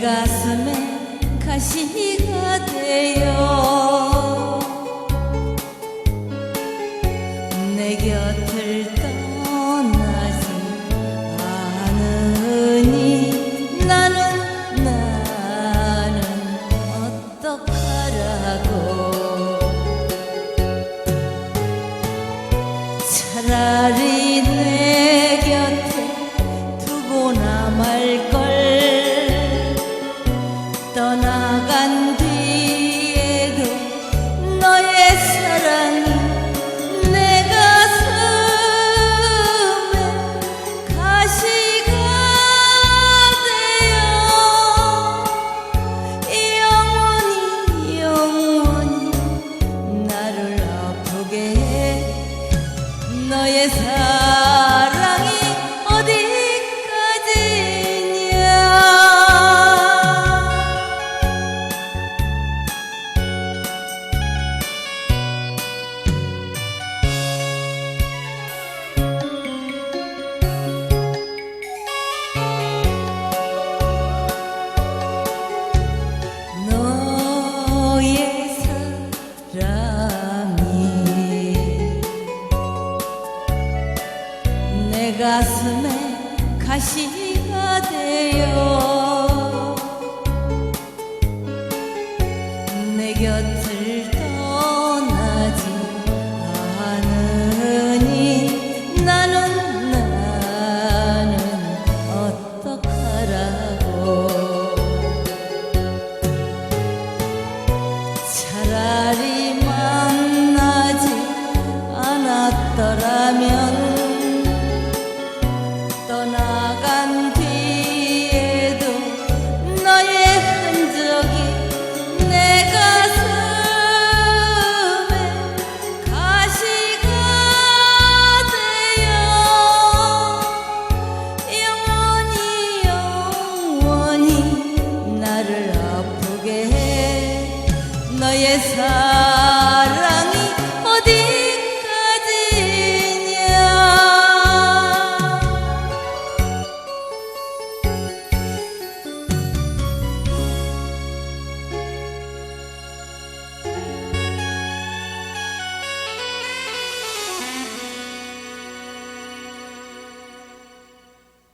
가슴에 가시가 돼요. 내 곁을 떠나지 않으니 나는 나는 어떡하라고. 차라리 내 cabeza. 가슴에 가시가 돼요. 내 곁을 No jest